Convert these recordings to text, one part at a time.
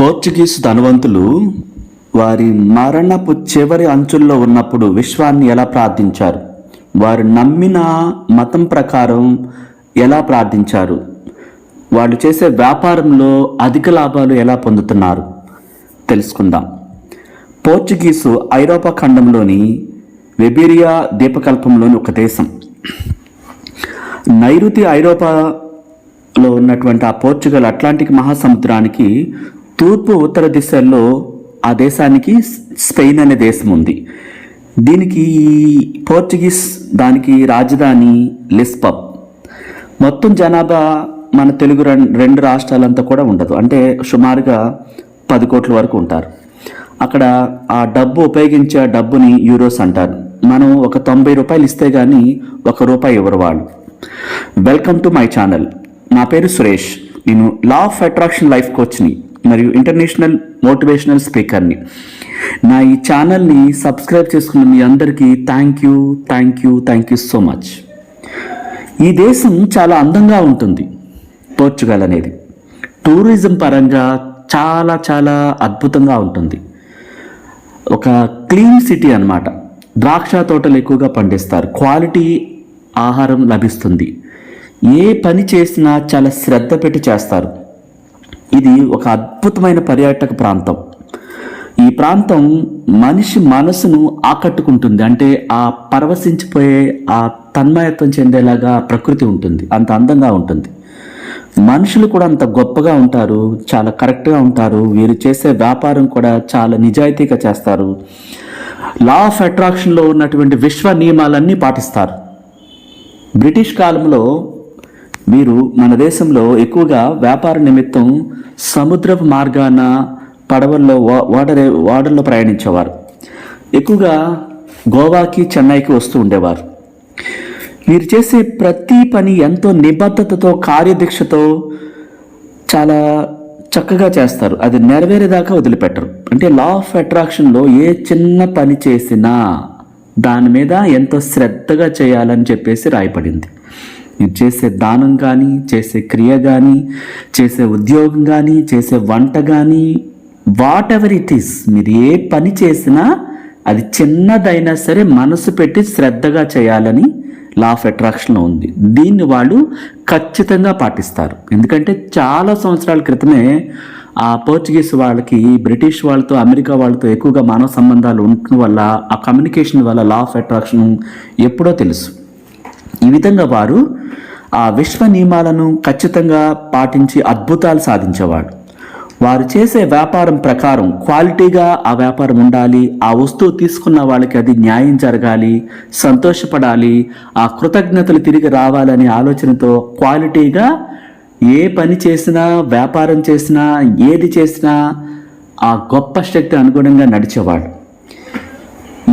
Portuguese ధనవంతులు వారి మరణపు చివరి అంచుల్లో ఉన్నప్పుడు విశ్వాన్ని ఎలా ప్రార్థించారు? వారు నమ్మిన మతం ప్రకారం ఎలా ప్రార్థించారు? వాళ్ళు చేసే వ్యాపారంలో అధిక లాభాలు ఎలా పొందుతున్నారు? తెలుసుకుందాం. పోర్చుగీసు ఐరోపా ఖండంలోని వెబీరియా ద్వీపకల్పంలోని ఒక దేశం. నైరుతి ఐరోపాలో ఉన్నటువంటి ఆ పోర్చుగల్ అట్లాంటిక్ మహాసముద్రానికి తూర్పు ఉత్తర దిశల్లో ఆ దేశానికి స్పెయిన్ అనే దేశం ఉంది. దీనికి ఈ పోర్చుగీస్ దానికి రాజధాని లిస్పబ్ మొత్తం జనాభా మన తెలుగు రెండు రాష్ట్రాలంతా కూడా ఉండదు. అంటే సుమారుగా పది కోట్ల వరకు ఉంటారు. అక్కడ ఆ డబ్బు ఉపయోగించే డబ్బుని యూరోస్ అంటారు. మనం ఒక తొంభై రూపాయలు ఇస్తే కానీ ఒక రూపాయి ఇవ్వరు వాళ్ళు వెల్కమ్ టు మై ఛానల్. నా పేరు సురేష్. నేను లా ఆఫ్ అట్రాక్షన్ లైఫ్ కోచ్ని. మరియు ఇంటర్నేషనల్ మోటివేషనల్ స్పీకర్ని. నా ఈ ఛానల్ని సబ్స్క్రైబ్ చేసుకున్న మీ అందరికీ thank you thank you thank you so much. ఈ దేశం చాలా అందంగా ఉంటుంది పోర్చుగల్ అనేది. టూరిజం పరంగా చాలా చాలా అద్భుతంగా ఉంటుంది. ఒక క్లీన్ సిటీ అనమాట ద్రాక్ష తోటలు ఎక్కువగా పండిస్తారు. క్వాలిటీ ఆహారం లభిస్తుంది. ఏ పని చేసినా చాలా శ్రద్ధ పెట్టి చేస్తారు. ఇది ఒక అద్భుతమైన పర్యాటక ప్రాంతం. ఈ ప్రాంతం మనిషి మనసును ఆకట్టుకుంటుంది. అంటే ఆ పరవశించిపోయే ఆ తన్మయత్వం చెందేలాగా ప్రకృతి ఉంటుంది. అంత అందంగా ఉంటుంది. మనుషులు కూడా అంత గొప్పగా ఉంటారు. చాలా కరెక్ట్గా ఉంటారు. వీరు చేసే వ్యాపారం కూడా చాలా నిజాయితీగా చేస్తారు. లా ఆఫ్ అట్రాక్షన్లో ఉన్నటువంటి విశ్వ నియమాలన్నీ పాటిస్తారు. బ్రిటిష్ కాలంలో వీరు మన దేశంలో ఎక్కువగా వ్యాపార నిమిత్తం సముద్రపు మార్గాన పడవల్లో ఓడరే ఓడల్లో ప్రయాణించేవారు. ఎక్కువగా గోవాకి చెన్నైకి వస్తూ ఉండేవారు. వీరు చేసే ప్రతి పని ఎంతో నిబద్ధతతో కార్యదీక్షతో చాలా చక్కగా చేస్తారు. అది నెరవేరేదాకా వదిలిపెట్టరు. అంటే లా ఆఫ్ అట్రాక్షన్లో ఏ చిన్న పని చేసినా దాని మీద ఎంతో శ్రద్ధగా చేయాలని చెప్పేసి రాయపడింది మీరు చేసే దానం కానీ చేసే క్రియ కానీ చేసే ఉద్యోగం కానీ చేసే వంట కానీ వాట్ ఎవర్ ఇట్ ఈస్ మీరు ఏ పని చేసినా అది చిన్నదైనా సరే మనసు పెట్టి శ్రద్ధగా చేయాలని లా ఆఫ్ అట్రాక్షన్లో ఉంది. దీన్ని వాళ్ళు ఖచ్చితంగా పాటిస్తారు. ఎందుకంటే చాలా సంవత్సరాల క్రితమే ఆ పోర్చుగీస్ వాళ్ళకి బ్రిటిష్ వాళ్ళతో అమెరికా వాళ్ళతో ఎక్కువగా మానవ సంబంధాలు ఉండటం వల్ల ఆ కమ్యూనికేషన్ వల్ల లా ఆఫ్ అట్రాక్షన్ ఎప్పుడో తెలుసు. ఈ విధంగా వారు ఆ విశ్వ నియమాలను ఖచ్చితంగా పాటించి అద్భుతాలు సాధించేవాడు. వారు చేసే వ్యాపారం ప్రకారం క్వాలిటీగా ఆ వ్యాపారం ఉండాలి ఆ వస్తువు తీసుకున్న వాళ్ళకి అది న్యాయం జరగాలి సంతోషపడాలి ఆ కృతజ్ఞతలు తిరిగి రావాలనే ఆలోచనతో క్వాలిటీగా ఏ పని చేసినా వ్యాపారం చేసినా ఏది చేసినా ఆ గొప్ప శక్తి అనుగుణంగా నడిచేవాడు.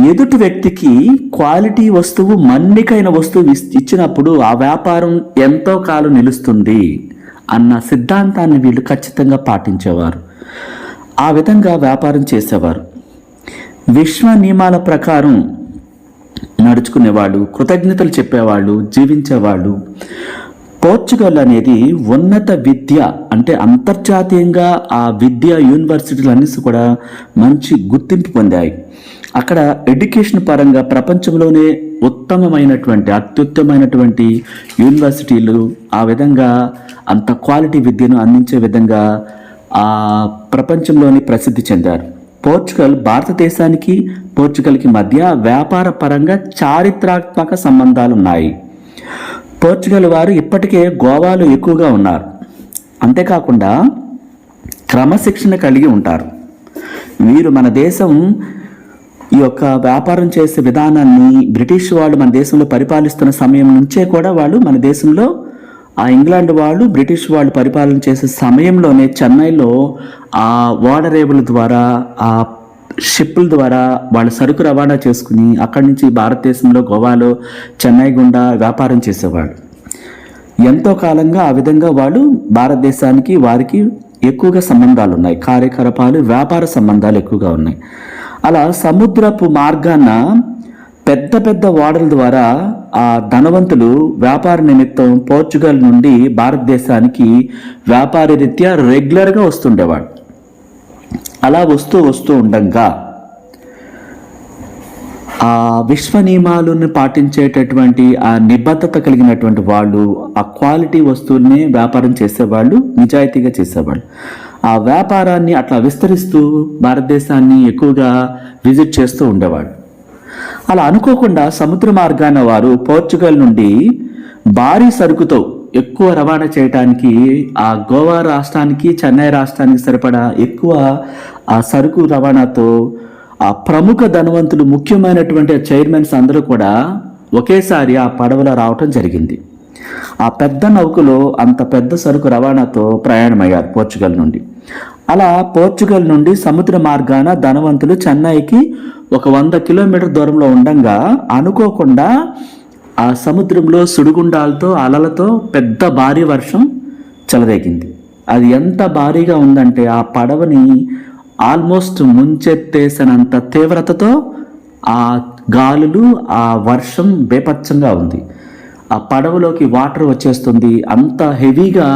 ఎదుటి వ్యక్తికి క్వాలిటీ వస్తువు మన్నికైన వస్తువు ఇచ్చినప్పుడు ఆ వ్యాపారం ఎంతో కాలం నిలుస్తుంది అన్న సిద్ధాంతాన్ని వీళ్ళు ఖచ్చితంగా పాటించేవారు. ఆ విధంగా వ్యాపారం చేసేవారు. విశ్వ నియమాల ప్రకారం నడుచుకునేవాళ్ళు కృతజ్ఞతలు చెప్పేవాళ్ళు జీవించేవాళ్ళు. పోర్చుగల్ అనేది ఉన్నత విద్య అంటే అంతర్జాతీయంగా ఆ విద్య యూనివర్సిటీలన్నీ కూడా మంచి గుర్తింపు పొందాయి. అక్కడ ఎడ్యుకేషన్ పరంగా ప్రపంచంలోనే ఉత్తమమైనటువంటి అత్యుత్తమైనటువంటి యూనివర్సిటీలు ఆ విధంగా అంత క్వాలిటీ విద్యను అందించే విధంగా ఆ ప్రపంచంలోని ప్రసిద్ధి చెందారు. పోర్చుగల్ భారతదేశానికి పోర్చుగల్కి మధ్య వ్యాపార పరంగా చారిత్రాత్మక సంబంధాలు ఉన్నాయి పోర్చుగల్ వారు ఇప్పటికే గోవాలో ఎక్కువగా ఉన్నారు. అంతేకాకుండా క్రమశిక్షణ కలిగి ఉంటారు. వీరు మన దేశం ఈ యొక్క వ్యాపారం చేసే విధానాన్ని బ్రిటిష్ వాళ్ళు మన దేశంలో పరిపాలిస్తున్న సమయం నుంచే కూడా వాళ్ళు మన దేశంలో ఆ ఇంగ్లాండ్ వాళ్ళు బ్రిటిష్ వాళ్ళు పరిపాలన చేసే సమయంలోనే చెన్నైలో ఆ ఓడరేవుల ద్వారా ఆ షిప్పుల ద్వారా వాళ్ళ సరుకు రవాణా చేసుకుని అక్కడి నుంచి భారతదేశంలో గోవాలో చెన్నై గుండా వ్యాపారం చేసేవాళ్ళు. ఎంతో కాలంగా ఆ విధంగా వాళ్ళు భారతదేశానికి వారికి ఎక్కువగా సంబంధాలు ఉన్నాయి కార్యకలాపాలు వ్యాపార సంబంధాలు ఎక్కువగా ఉన్నాయి. అలా సముద్రపు మార్గాన పెద్ద పెద్ద ఓడల ద్వారా ఆ ధనవంతులు వ్యాపార నిమిత్తం పోర్చుగల్ నుండి భారతదేశానికి వ్యాపార రీత్యా రెగ్యులర్గా వస్తుండేవాడు. అలా వస్తూ వస్తూ ఉండంగా ఆ విశ్వ నియమాలను పాటించేటటువంటి ఆ నిబద్ధత కలిగినటువంటి వాళ్ళు ఆ క్వాలిటీ వస్తువుల్ని వ్యాపారం చేసేవాళ్ళు నిజాయితీగా చేసేవాళ్ళు. ఆ వ్యాపారాన్ని అట్లా విస్తరిస్తూ భారతదేశాన్ని ఎక్కువగా విజిట్ చేస్తూ ఉండేవాడు. అలా అనుకోకుండా సముద్ర మార్గాన వారు పోర్చుగల్ నుండి భారీ సరుకుతో ఎక్కువ రవాణా చేయడానికి ఆ గోవా రాష్ట్రానికి చెన్నై రాష్ట్రానికి సరిపడా ఎక్కువ ఆ సరుకు రవాణాతో ఆ ప్రముఖ ధనవంతులు ముఖ్యమైనటువంటి ఆ చైర్మన్స్ అందరూ కూడా ఒకేసారి ఆ పడవలో రావటం జరిగింది. ఆ పెద్ద నౌకలో అంత పెద్ద సరుకు రవాణాతో ప్రయాణమయ్యారు పోర్చుగల్ నుండి. అలా పోర్చుగల్ నుండి సముద్ర మార్గాన ధనవంతులు చెన్నైకి ఒక వంద కిలోమీటర్ దూరంలో ఉండంగా అనుకోకుండా ఆ సముద్రంలో సుడిగుండాలతో అలలతో పెద్ద భారీ వర్షం చెలరేగింది. అది ఎంత భారీగా ఉందంటే ఆ పడవని ఆల్మోస్ట్ ముంచెత్తేసినంత తీవ్రతతో ఆ గాలులు ఆ వర్షం బేపచ్చంగా ఉంది. ఆ పడవలోకి వాటర్ వచ్చేస్తుంది. అంత హెవీగా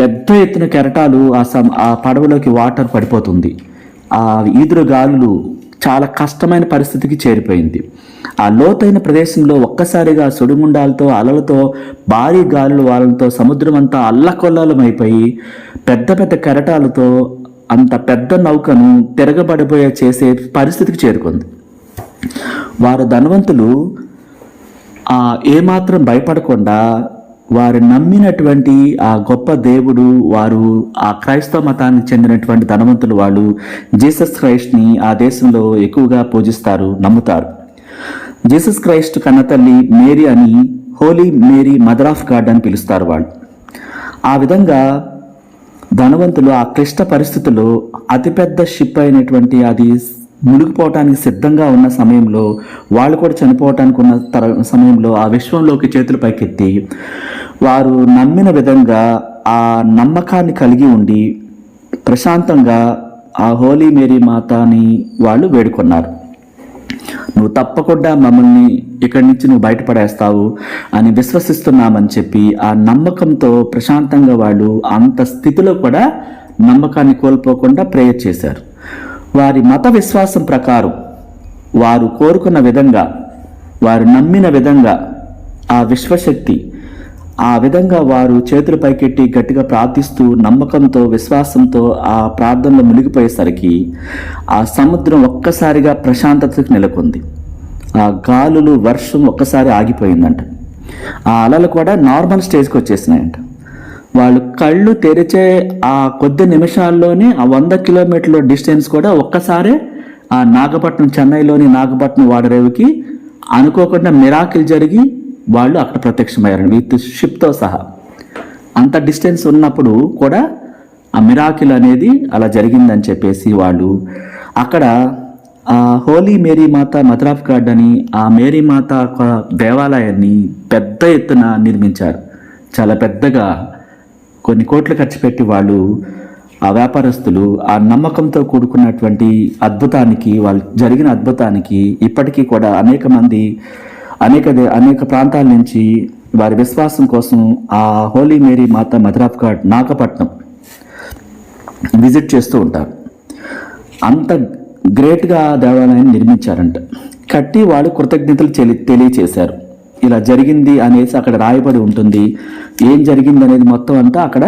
పెద్ద ఎత్తున కెరటాలు ఆ సమ ఆ పడవలోకి వాటర్ పడిపోతుంది. ఆ ఈదురు గాలులు చాలా కష్టమైన పరిస్థితికి చేరిపోయింది. ఆ లోతైన ప్రదేశంలో ఒక్కసారిగా సుడిగుండాలతో అలలతో భారీ గాలులు వాళ్ళతో సముద్రం అంతా అల్లకొల్లాలమైపోయి పెద్ద పెద్ద కెరటాలతో అంత పెద్ద నౌకను తిరగబడిపోయే చేసే పరిస్థితికి చేరుకుంది. వారు ధనవంతులు ఏమాత్రం భయపడకుండా వారు నమ్మినటువంటి ఆ గొప్ప దేవుడు వారు ఆ క్రైస్తవ మతానికి చెందినటువంటి ధనవంతులు వాళ్ళు జీసస్ క్రైస్ట్ని ఆ దేశంలో ఎక్కువగా పూజిస్తారు నమ్ముతారు. జీసస్ క్రైస్ట్ కన్నతల్లి మేరీ అని holy Mary mother of God అని పిలుస్తారు వాళ్ళు. ఆ విధంగా ధనవంతులు ఆ క్లిష్ట పరిస్థితుల్లో అతిపెద్ద షిప్ అయినటువంటి అది మునిగిపోవటానికి సిద్ధంగా ఉన్న సమయంలో వాళ్ళు కూడా చనిపోవటానికి ఉన్న తర సమయంలో ఆ విశ్వంలోకి చేతులు పైకెత్తి వారు నమ్మిన విధంగా ఆ నమ్మకాన్ని కలిగి ఉండి ప్రశాంతంగా ఆ హోలీ మేరీ మాతాని వాళ్ళు వేడుకున్నారు. నువ్వు తప్పకుండా మమ్మల్ని ఇక్కడి నుంచి నువ్వు బయటపడేస్తావు అని విశ్వసిస్తున్నామని చెప్పి ఆ నమ్మకంతో ప్రశాంతంగా వాళ్ళు అంత స్థితిలో కూడా నమ్మకాన్ని కోల్పోకుండా ప్రేయర్ చేశారు. వారి మత విశ్వాసం ప్రకారం వారు కోరుకున్న విధంగా వారు నమ్మిన విధంగా ఆ విశ్వశక్తి ఆ విధంగా వారు చేతులు పైకెట్టి గట్టిగా ప్రార్థిస్తూ నమ్మకంతో విశ్వాసంతో ఆ ప్రార్థనలో మునిగిపోయేసరికి ఆ సముద్రం ఒక్కసారిగా ప్రశాంతతకు నెలకొంది. ఆ గాలులు వర్షం ఒక్కసారి ఆగిపోయిందంట. ఆ అలలు కూడా నార్మల్ స్టేజ్కి వచ్చేసినాయంట. వాళ్ళు కళ్ళు తెరిచే ఆ కొద్ది నిమిషాల్లోనే ఆ వంద కిలోమీటర్ల డిస్టెన్స్ కూడా ఒక్కసారే ఆ నాగపట్నం చెన్నైలోని నాగపట్నం వాడరేవుకి అనుకోకుండా మిరాకిల్ జరిగి వాళ్ళు అక్కడ ప్రత్యక్షమయ్యారు విత్ షిప్తో సహా. అంత డిస్టెన్స్ ఉన్నప్పుడు కూడా ఆ మిరాకిల్ అనేది అలా జరిగిందని చెప్పేసి వాళ్ళు అక్కడ ఆ హోలీ మేరీ మాత మద్రాఫ్ గార్డ్ అని ఆ మేరీ మాత ఒక దేవాలయాన్ని పెద్ద ఎత్తున నిర్మించారు. చాలా పెద్దగా కొన్ని కోట్లు ఖర్చు పెట్టి వాళ్ళు ఆ వ్యాపారస్తులు ఆ నమ్మకంతో కూడుకున్నటువంటి అద్భుతానికి వాళ్ళు జరిగిన అద్భుతానికి ఇప్పటికీ కూడా అనేక మంది అనేక దే- అనేక ప్రాంతాల నుంచి వారి విశ్వాసం కోసం ఆ హోలీ మేరీ మాత మధురాప్ ఘాట్ నాగపట్నం విజిట్ చేస్తూ ఉంటారు. అంత గ్రేట్గా దేవాలయాన్ని నిర్మించారంట. కట్టి వాళ్ళు కృతజ్ఞతలు తెలియచేశారు. ఇలా జరిగింది అనేసి అక్కడ రాయబడి ఉంటుంది. ఏం జరిగింది అనేది మొత్తం అంతా అక్కడ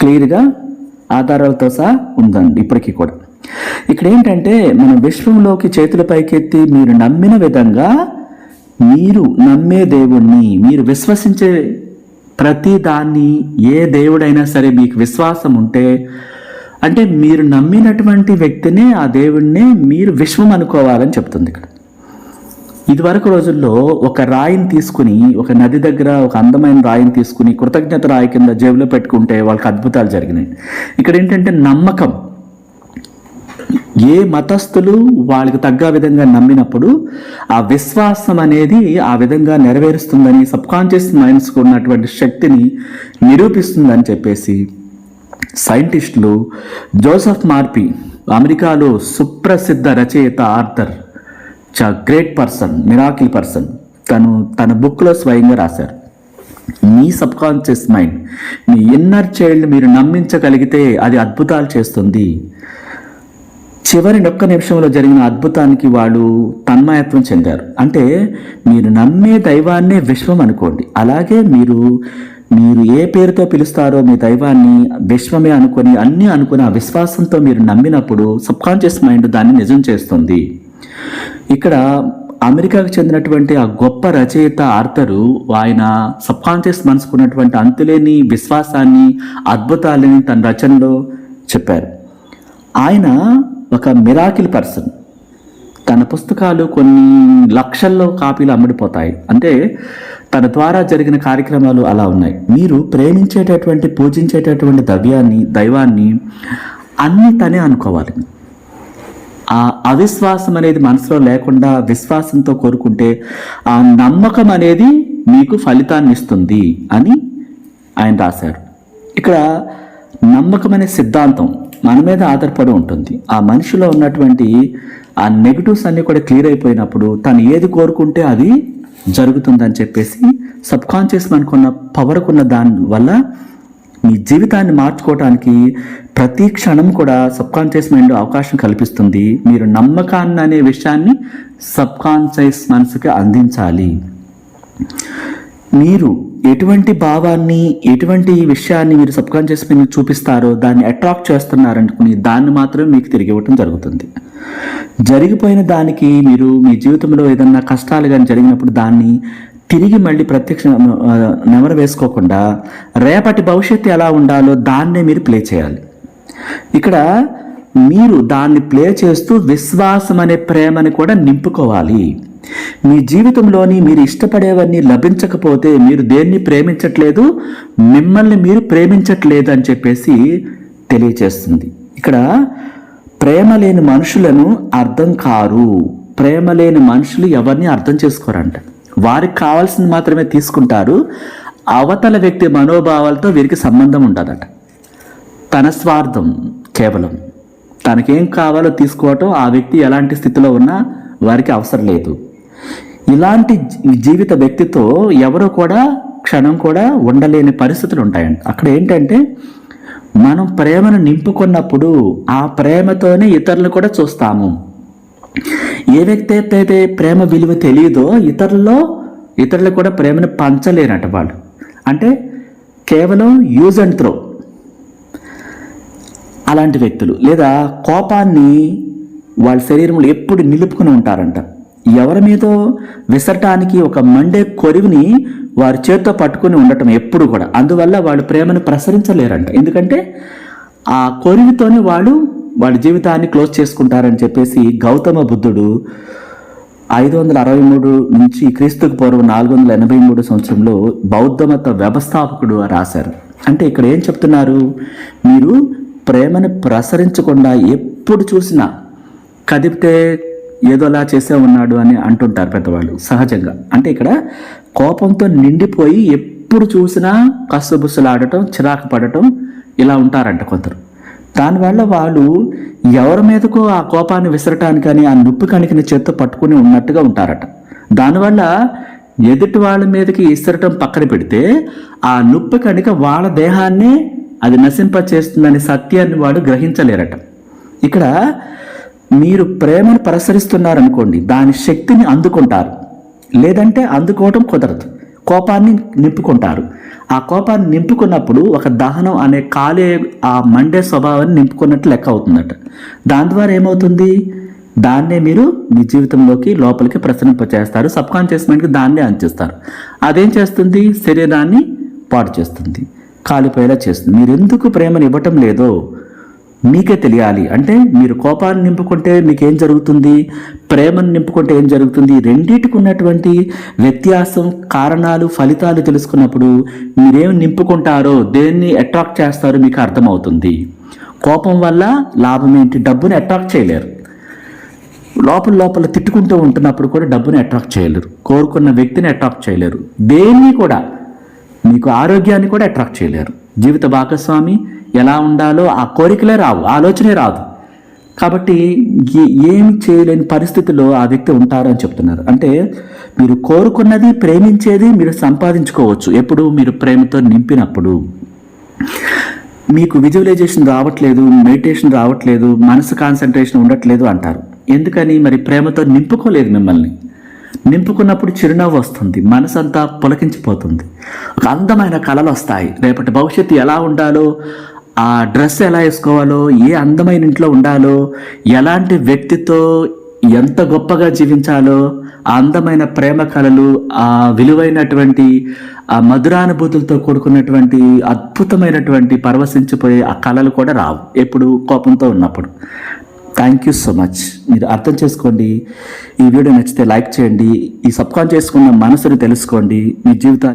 క్లియర్గా ఆధారాలతో సహా ఉందండి ఇప్పటికీ కూడా. ఇక్కడ ఏంటంటే మన విశ్వంలోకి చేతుల పైకెత్తి మీరు నమ్మిన విధంగా మీరు నమ్మే దేవుణ్ణి మీరు విశ్వసించే ప్రతి దాన్ని ఏ దేవుడైనా సరే మీకు విశ్వాసం ఉంటే అంటే మీరు నమ్మినటువంటి వ్యక్తినే ఆ దేవుణ్ణే మీరు విశ్వం అనుకోవాలని చెప్తుంది ఇక్కడ. ఇదివరకు రోజుల్లో ఒక రాయిని తీసుకుని ఒక నది దగ్గర ఒక అందమైన రాయిని తీసుకుని కృతజ్ఞత రాయి కింద జేబులో పెట్టుకుంటే వాళ్ళకి అద్భుతాలు జరిగినాయి. ఇక్కడ ఏంటంటే నమ్మకం. ఏ మతస్థులు వాళ్ళకి తగ్గ విధంగా నమ్మినప్పుడు ఆ విశ్వాసం అనేది ఆ విధంగా నెరవేరుస్తుందని సబ్కాన్షియస్ మైండ్స్కు ఉన్నటువంటి శక్తిని నిరూపిస్తుందని చెప్పేసి సైంటిస్టులు జోసెఫ్ మార్పి అమెరికాలో సుప్రసిద్ధ రచయిత ఆర్థర్ చ గ్రేట్ పర్సన్ మిరాకిల్ పర్సన్ తను తన బుక్లో స్వయంగా రాశారు. మీ సబ్కాన్షియస్ మైండ్ మీ ఇన్నర్ చైల్డ్ మీరు నమ్మించగలిగితే అది అద్భుతాలు చేస్తుంది. చివరి ఒక్క నిమిషంలో జరిగిన అద్భుతానికి వాళ్ళు తన్మయత్వం చెందారు. అంటే మీరు నమ్మే దైవాన్నే విశ్వం అనుకోండి. అలాగే మీరు మీరు ఏ పేరుతో పిలుస్తారో మీ దైవాన్ని విశ్వమే అనుకొని అన్నీ అనుకుని ఆ విశ్వాసంతో మీరు నమ్మినప్పుడు సబ్కాన్షియస్ మైండ్ దాన్ని నిజం చేస్తుంది. ఇక్కడ అమెరికాకు చెందినటువంటి ఆ గొప్ప రచయిత ఆర్థరు ఆయన సబ్కాన్షియస్ మనసుకున్నటువంటి అంతులేని విశ్వాసాన్ని అద్భుతాలని తన రచనలో చెప్పారు. ఆయన ఒక మిరాకిల్ పర్సన్. తన పుస్తకాలు కొన్ని లక్షల్లో కాపీలు అమ్ముడిపోతాయి. అంటే తన ద్వారా జరిగిన కార్యక్రమాలు అలా ఉన్నాయి. మీరు ప్రేమించేటటువంటి పూజించేటటువంటి దవ్యాన్ని దైవాన్ని అన్నీ తనే అనుకోవాలి. ఆ అవిశ్వాసం అనేది మనసులో లేకుండా విశ్వాసంతో కోరుకుంటే ఆ నమ్మకం అనేది మీకు ఫలితాన్ని ఇస్తుంది అని ఆయన రాశారు. ఇక్కడ నమ్మకం అనే సిద్ధాంతం మన మీద ఆధారపడి ఉంటుంది. ఆ మనిషిలో ఉన్నటువంటి ఆ నెగిటివ్స్ అన్నీ కూడా క్లియర్ అయిపోయినప్పుడు తను ఏది కోరుకుంటే అది జరుగుతుందని చెప్పేసి సబ్కాన్షియస్ మనకున్న పవర్కున్న దాని వల్ల మీ జీవితాన్ని మార్చుకోవడానికి ప్రతి క్షణం కూడా సబ్కాన్షియస్ మైండ్ అవకాశం కల్పిస్తుంది. మీరు నమ్మకాన్ని అనే విషయాన్ని సబ్కాన్షియస్ మనసుకి అందించాలి. మీరు ఎటువంటి భావాన్ని ఎటువంటి విషయాన్ని మీరు సబ్కాన్షియస్ మైండ్ చూపిస్తారో దాన్ని అట్రాక్ట్ చేస్తున్నారనుకుని దాన్ని మాత్రమే మీకు తిరిగి ఇవ్వటం జరుగుతుంది. జరిగిపోయిన దానికి మీరు మీ జీవితంలో ఏదన్నా కష్టాలు కానీ జరిగినప్పుడు దాన్ని తిరిగి మళ్ళీ ప్రత్యక్ష నెమరు వేసుకోకుండా రేపటి భవిష్యత్తు ఎలా ఉండాలో దాన్నే మీరు ప్లే చేయాలి. ఇక్కడ మీరు దాన్ని ప్లే చేస్తూ విశ్వాసం అనే ప్రేమని కూడా నింపుకోవాలి. మీ జీవితంలోని మీరు ఇష్టపడేవన్నీ లభించకపోతే మీరు దేన్ని ప్రేమించట్లేదు మిమ్మల్ని మీరు ప్రేమించట్లేదు అని చెప్పేసి తెలియచేస్తుంది. ఇక్కడ ప్రేమ లేని మనుషులను అర్థం కారు. ప్రేమ లేని మనుషులు ఎవరిని అర్థం చేసుకోరంట. వారికి కావాల్సింది మాత్రమే తీసుకుంటారు. అవతల వ్యక్తి మనోభావాలతో వీరికి సంబంధం ఉండదట. తన స్వార్థం కేవలం. తనకేం కావాలో తీసుకోవటం ఆ వ్యక్తి ఎలాంటి స్థితిలో ఉన్నా వారికి అవసరం లేదు. ఇలాంటి జీవిత వ్యక్తితో ఎవరు కూడా క్షణం కూడా ఉండలేని పరిస్థితులు ఉంటాయండి. అక్కడ ఏంటంటే మనం ప్రేమను నింపుకున్నప్పుడు ఆ ప్రేమతోనే ఇతరులను కూడా చూస్తాము. ఏ వ్యక్తి అయితే ప్రేమ విలువ తెలియదో ఇతరుల్లో ఇతరులు కూడా ప్రేమను పంచలేరట వాళ్ళు. అంటే కేవలం యూజ్ అండ్ త్రో అలాంటి వ్యక్తులు. లేదా కోపాన్ని వాళ్ళ శరీరంలో ఎప్పుడు నిలుపుకుని ఉంటారంట. ఎవరి మీదో విసరటానికి ఒక మండే కొరివిని వారి చేత్తో పట్టుకుని ఉండటం ఎప్పుడు కూడా. అందువల్ల వాళ్ళు ప్రేమను ప్రసరించలేరంట. ఎందుకంటే ఆ కొరివితోనే వాళ్ళు వాళ్ళ జీవితాన్ని క్లోజ్ చేసుకుంటారని చెప్పేసి గౌతమ బుద్ధుడు ఐదు వందల అరవై మూడు నుంచి క్రీస్తుకు పూర్వం నాలుగు వందల ఎనభై మూడు సంవత్సరంలో బౌద్ధ మత వ్యవస్థాపకుడు రాశారు. అంటే ఇక్కడ ఏం చెప్తున్నారు? మీరు ప్రేమను ప్రసరించకుండా ఎప్పుడు చూసినా కదిపితే ఏదోలా చేసే ఉన్నాడు అని అంటుంటారు పెద్దవాళ్ళు సహజంగా. అంటే ఇక్కడ కోపంతో నిండిపోయి ఎప్పుడు చూసినా కస్సుబుస్సులాడటం చిరాకు పడటం ఇలా ఉంటారంట కొందరు. దానివల్ల వాళ్ళు ఎవరి మీదకో ఆ కోపాన్ని విసరటానికని ఆ నొప్పి కణికిన చేత్తో పట్టుకుని ఉన్నట్టుగా ఉంటారట. దానివల్ల ఎదుటి వాళ్ళ మీదకి ఇసరటం పక్కన పెడితే ఆ నొప్పి కణిక వాళ్ళ దేహాన్నే అది నశింప చేస్తుందనే సత్యాన్ని వాడు గ్రహించలేరట. ఇక్కడ మీరు ప్రేమను ప్రసరిస్తున్నారనుకోండి దాని శక్తిని అందుకుంటారు. లేదంటే అందుకోవటం కుదరదు. కోపాన్ని నింపుకుంటారు. ఆ కోపాన్ని నింపుకున్నప్పుడు ఒక దహనం అనే కాలే ఆ మండే స్వభావాన్ని నింపుకున్నట్టు లెక్క అవుతుందట. దాని ద్వారా ఏమవుతుంది? దాన్నే మీరు మీ జీవితంలోకి లోపలికి ప్రసరింపచేస్తారు. సబ్ కాన్షియస్ మైండ్కి దాన్నే అందిస్తారు అదేం చేస్తుంది? శరీరాన్ని పాడు చేస్తుంది. కాలిపోయేలా చేస్తుంది. మీరు ఎందుకు ప్రేమను ఇవ్వటం లేదో మీకే తెలియాలి. అంటే మీరు కోపాన్ని నింపుకుంటే మీకేం జరుగుతుంది? ప్రేమను నింపుకుంటే ఏం జరుగుతుంది? రెండింటికి ఉన్నటువంటి వ్యత్యాసం కారణాలు ఫలితాలు తెలుసుకున్నప్పుడు మీరేం నింపుకుంటారో దేన్ని అట్రాక్ట్ చేస్తారో మీకు అర్థమవుతుంది. కోపం వల్ల లాభం ఏంటి? డబ్బుని అట్రాక్ట్ చేయలేరు. లోపల లోపల తిట్టుకుంటూ ఉంటున్నప్పుడు కూడా డబ్బుని అట్రాక్ట్ చేయలేరు. కోరుకున్న వ్యక్తిని అట్రాక్ట్ చేయలేరు. దేన్ని కూడా మీకు ఆరోగ్యాన్ని కూడా అట్రాక్ట్ చేయలేరు. జీవిత భాగస్వామి ఎలా ఉండాలో ఆ కోరికలే రావు ఆలోచనే రాదు. కాబట్టి ఏమి చేయలేని పరిస్థితిలో ఆ వ్యక్తి ఉంటారు అని చెప్తున్నారు. అంటే మీరు కోరుకున్నది ప్రేమించేది మీరు సంపాదించుకోవచ్చు. ఎప్పుడు? మీరు ప్రేమతో నింపినప్పుడు. మీకు విజువలైజేషన్ రావట్లేదు మెడిటేషన్ రావట్లేదు మనసు కాన్సన్ట్రేషన్ ఉండట్లేదు అంటారు. ఎందుకని? మరి ప్రేమతో నింపుకోలేదు మిమ్మల్ని. నింపుకున్నప్పుడు చిరునవ్వు వస్తుంది మనసంతా పులకించిపోతుంది. ఒక అందమైన కళలు వస్తాయి. రేపటి భవిష్యత్తు ఎలా ఉండాలో ఆ డ్రెస్ ఎలా వేసుకోవాలో ఏ అందమైన ఇంట్లో ఉండాలో ఎలాంటి వ్యక్తితో ఎంత గొప్పగా జీవించాలో ఆ అందమైన ప్రేమ కళలు ఆ విలువైనటువంటి ఆ మధురానుభూతులతో కూడుకున్నటువంటి అద్భుతమైనటువంటి పరవశించిపోయే ఆ కళలు కూడా రావు ఎప్పుడు కోపంతో ఉన్నప్పుడు. థ్యాంక్ యూ సో మచ్ మీరు అర్థం చేసుకోండి. ఈ వీడియో నచ్చితే లైక్ చేయండి. ఈ సబ్కాన్ చేసుకున్న మనసుని తెలుసుకోండి. మీ జీవితాన్ని